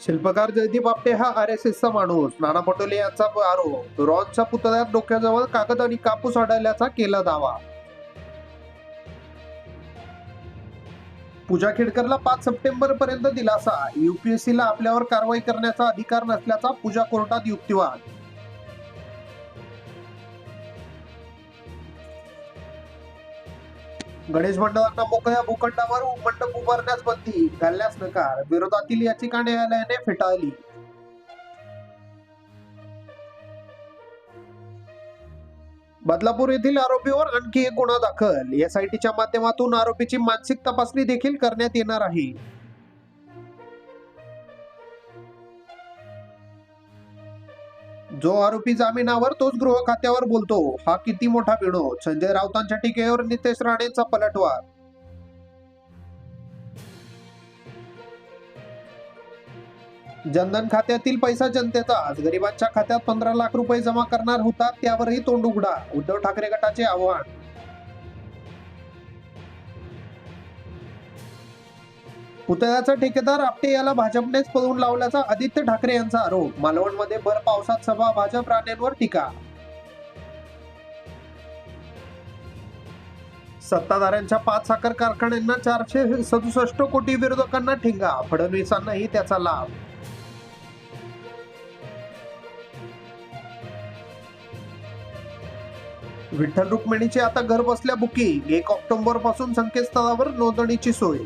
शिल्पकार जयदीप आपटे हा R S एसचा माणूस. नाना पटोले यांचा आरोप. रॉनच्या पुतळ्यात डोक्याजवळ कागद आणि कापूस आढळल्याचा केला दावा. पूजा खेडकरला पाच सप्टेंबर पर्यंत दिलासा युपीएससीला आपल्यावर कारवाई करण्याचा अधिकार नसल्याचा पूजा कोर्टात युक्तिवाद. गणेश मंडळांना मोकळ्या भूखंडावर मंडप उभारण्यास बंदी घालण्यास नकार विरोधातील याचिका न्यायालयाने फेटाळली. बदलापूर येथील आरोपीवर आणखी एक गुन्हा दाखल एसआयटीच्या माध्यमातून आरोपीची मानसिक तपासणी देखील करण्यात येणार आहे. जो आरोपी जामिनावर तोच गृह खात्यावर बोलतो. हा किती मोठा पिणो संजय राऊतांच्या टीकेवर नितेश राणेंचा पलटवार. जनधन खात्यातील पैसा जनतेचा. आज गरिबांच्या खात्यात पंधरा लाख रुपये जमा करणार होता त्यावरही तोंड उघडा. उद्धव ठाकरे गटाचे आव्हान. पुतळ्याचा ठेकेदार आपटे याला भाजपनेच पळवून लावल्याचा आदित्य ठाकरे यांचा आरोप. मालवणमध्ये भर पावसात सभा भाजप राणेंवर टीका. सत्ताधाऱ्यांच्या पाच साखर कारखान्यांना चारशे सदुसष्ट कोटी विरोधकांना ठिंगा. फडणवीसांनाही त्याचा लाभ. विठ्ठल रुक्मिणीची आता घर बसल्या बुकिंग एक ऑक्टोबरपासून संकेतस्थळावर नोंदणीची सोय.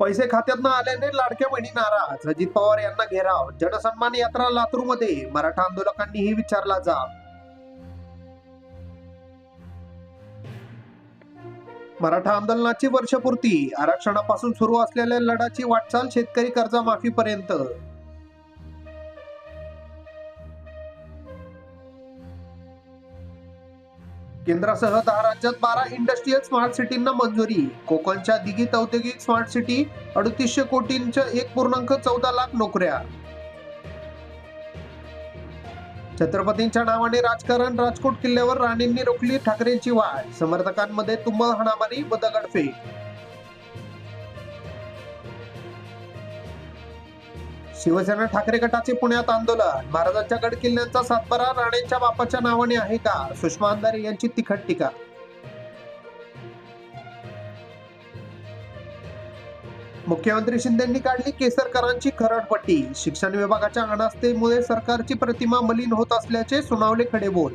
पैसे खात्यात न आल्याने लाडक्या बहिणी नाराज. अजित पवार यांना घेराव. जनसन्मान यात्रा लातूरमध्ये. मराठा आंदोलकांनीही विचारला जाब. मराठा आंदोलनाची वर्षपूर्ती. आरक्षणापासून सुरू असलेल्या लढाची वाटचाल शेतकरी कर्जमाफीपर्यंत. केंद्रासह दहा राज्यात बारा इंडस्ट्रीयल स्मार्ट सिटींना मंजुरी. कोकणच्या दिगित औद्योगिक स्मार्ट सिटी अडतीसशे कोटींच्या एक पूर्णांक चौदा लाख नोकऱ्या. छत्रपतींच्या नावाने राजकारण राजकोट किल्ल्यावर राणेंनी रोखली ठाकरेंची वाढ समर्थकांमध्ये तुंबळ हाणामारी व दगडफेक शिवसेना ठाकरे गटाचे पुण्यात आंदोलन. महाराजांच्या गड किल्ल्यांचा सातबारा राणेंच्या बापाच्या नावाने आहे का? सुषमा अंधारे यांची तिखट टीका. मुख्यमंत्री शिंदेंनी काढली केसरकरांची खरडपट्टी. शिक्षण विभागाच्या अनास्थेमुळे सरकारची प्रतिमा मलिन होत असल्याचे सुनावले खडे बोल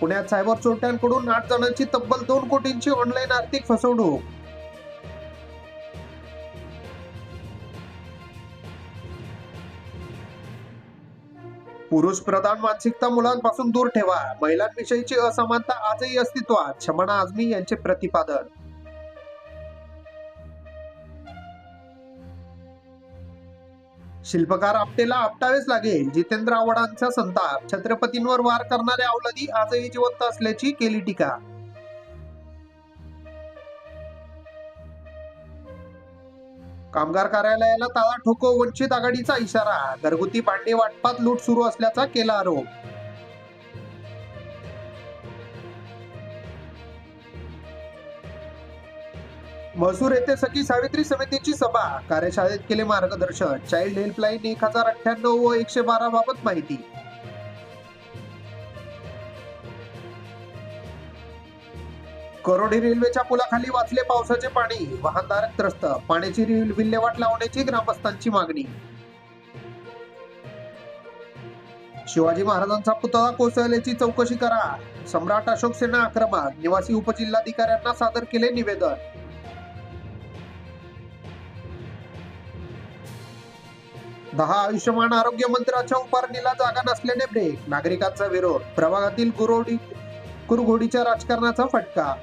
पुण्यात सायबर चोरट्यांकडून आठ जणांची तब्बल दोन कोटींची ऑनलाईन आर्थिक फसवणूक. पुरुष प्रधान मानसिकता मुलांपासून दूर ठेवा. महिलांविषयीची असमानता आजही अस्तित्वात. शमना आझमी यांचे प्रतिपादन. शिल्पकार आपटेला आपटावेच लागेल. जितेंद्र आव्हाडांचा संताप. छत्रपतींवर वार करणाऱ्या अवलदी आजही जिवंत असल्याची केली टीका. कामगार कार्यालयाला ताळा ठोको वंचित आघाडीचा इशारा. घरगुती भांडे वाटपात लूट सुरू असल्याचा केला आरोप. महसूर येथे सखी सावित्री समितीची सभा. कार्यशाळेत केले मार्गदर्शन. चाइल्ड हेल्पलाईन एक हजार अठ्ठ्याण्णव व एकशे बारा बाबत माहिती. करोडी रेल्वेच्या पुलाखाली वाचले पावसाचे पाणी. वाहनधारक त्रस्त. पाण्याची विल्हेवाट लावण्याची ग्रामस्थांची मागणी. शिवाजी महाराजांचा पुतळा कोसळल्याची चौकशी करा. सम्राट अशोक सेना आक्रमक. निवासी उपजिल्हाधिकाऱ्यांना सादर केले निवेदन. दहा आयुष्यमान आरोग्य मंत्र्याच्या उभारणीला जागा नसल्याने ब्रेक. नागरिकांचा विरोध. प्रभागातील गुरोडी कुरघोडीच्या राजकारणाचा फटका.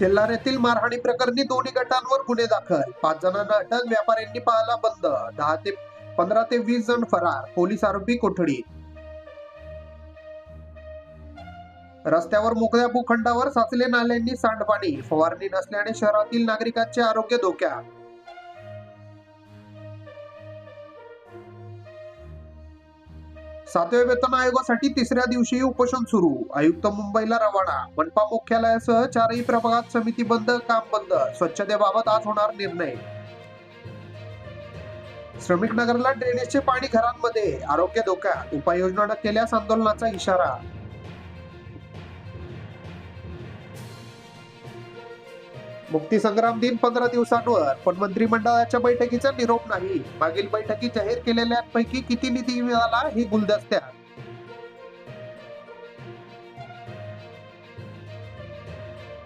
तेल्लार येथील मारहाणी प्रकरणी दोन्ही गटांवर गुन्हे दाखल. पाच जणांना अटक व्यापाऱ्यांनी पाहला बंद. दहा ते पंधरा ते वीस जण फरार. पोलीस आरोपी कोठडी? रस्त्यावर मोकळ्या भूखंडावर साचले नाल्यांनी सांडपाणी. फवारणी नसल्याने शहरातील नागरिकांचे आरोग्य धोक्यात. सातव्या वेतन आयोगासाठी तिसऱ्या दिवशी उपोषण सुरू. आयुक्त मुंबईला रवाना. मनपा मुख्यालयासह चारही प्रभागात समिती बंद काम बंद. स्वच्छतेबाबत आज होणार निर्णय. श्रमिक नगरला ड्रेनेजचे पाणी घरांमध्ये. आरोग्य धोक्यात. उपाययोजना न केल्यास आंदोलनाचा इशारा. मुक्तीसंग्राम दिन पंधरा दिवसांवर पण मंत्रिमंडळाच्या बैठकीचा निरोप नाही. मागील बैठकी जाहीर केलेल्यांपैकी किती निधी मिळाला हे गुलदस्त्यात?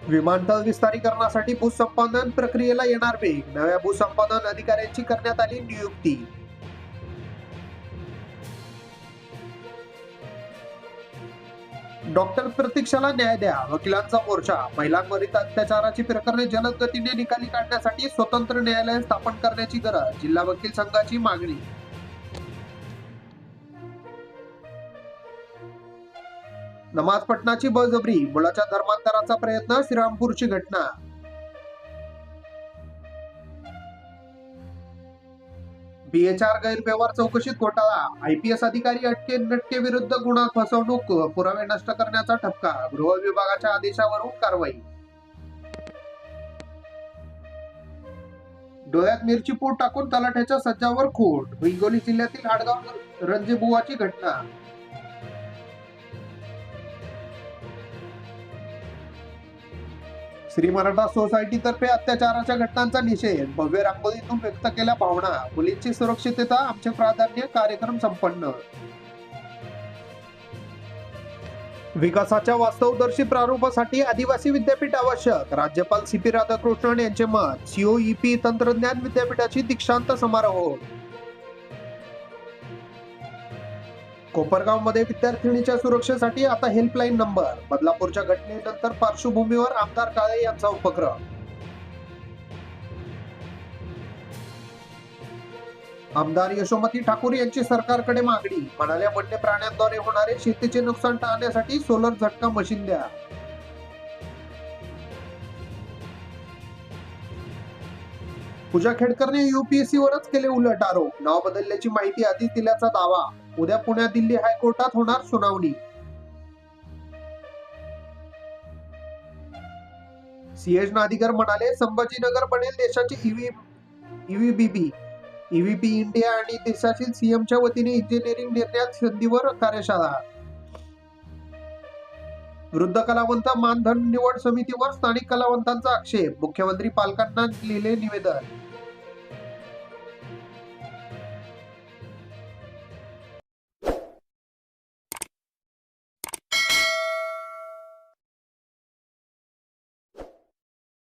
विमानतळ विस्तारीकरणासाठी भूसंपादन प्रक्रियेला येणार वेग. नव्या भूसंपादन अधिकाऱ्यांची करण्यात आली नियुक्ती. डॉक्टर प्रतीक्षाला न्याय द्या. वकिलांचा मोर्चा. महिलांवरील अत्याचाराची प्रकरणे जलद गतीने निकाली काढण्यासाठी स्वतंत्र न्यायालय स्थापन करण्याची गरज. जिल्हा वकील संघाची मागणी. नमाज पठणाची बळजबरी. मुलाच्या धर्मांतराचा प्रयत्न श्रीरामपूरची घटना. बीएचआर गैरव्यवहार चौकशीत घोटाळा. आयपीएस अधिकारी अटके नटके विरुद्ध गुन्हा फसवणूक पुरावे नष्ट करण्याचा ठपका गृह विभागाच्या आदेशावरून कारवाई. डोळ्यात मिरची पूड टाकून तलाठ्याच्या सज्जावर खोट हिंगोली जिल्ह्यातील हाडगाव रणजीबुवाची घटना. श्री मराठा सोसायटीतर्फे अत्याचाराच्या घटनांचा निषेध. भव्य रांगोळीतून व्यक्त केल्या भावना. मुलींची सुरक्षितता आमचे प्राधान्य कार्यक्रम संपन्न. विकासाच्या वास्तवदर्शी प्रारूपासाठी आदिवासी विद्यापीठ आवश्यक. राज्यपाल सी पी राधाकृष्णन यांचे मत सीओईपी तंत्रज्ञान विद्यापीठाची दीक्षांत समारोह. कोपरगावमध्ये विद्यार्थिनीच्या सुरक्षेसाठी आता हेल्पलाईन नंबर बदलापूरच्या घटनेनंतर पार्श्वभूमीवर आमदार काळे यांचा उपक्रम. आमदार यशोमती ठाकूर यांची सरकारकडे मागणी. म्हणाल्या वन्य प्राण्यांद्वारे होणारे शेतीचे नुकसान टाळण्यासाठी सोलर झटका मशीन द्या. पूजा खेडकरने युपीएससी वरच केले उलट आरोप. नाव बदलल्याची माहिती आधीच दिल्याचा दावा. उद्या पुण्यात दिल्ली हायकोर्टात होणार सुनावणी. सीएच नादिगर म्हणाले संभाजीनगर बनेल देशाची ईव्ही ईव्हीबीबी. ईव्हीपी इंडिया आणि देशातील सीएमच्या वतीने इंजिनिअरिंग निर्णयात संधीवर कार्यशाळा. वृद्ध कलावंत मानधन निवड समितीवर स्थानिक कलावंतांचा आक्षेप. मुख्यमंत्री पालकांना लिहिले निवेदन.